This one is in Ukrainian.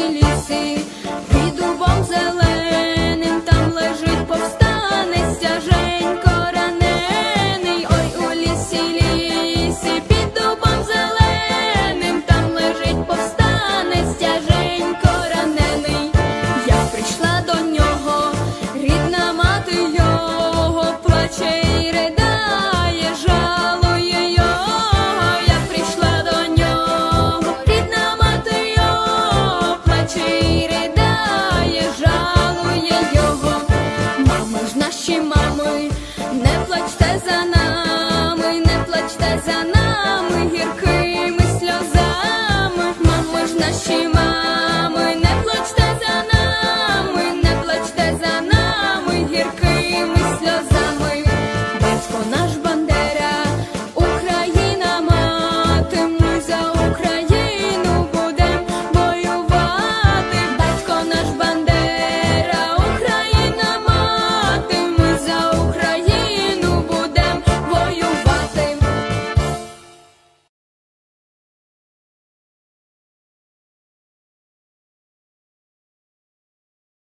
наші ліси, під дубом зеленим. мами, не плачте за нас.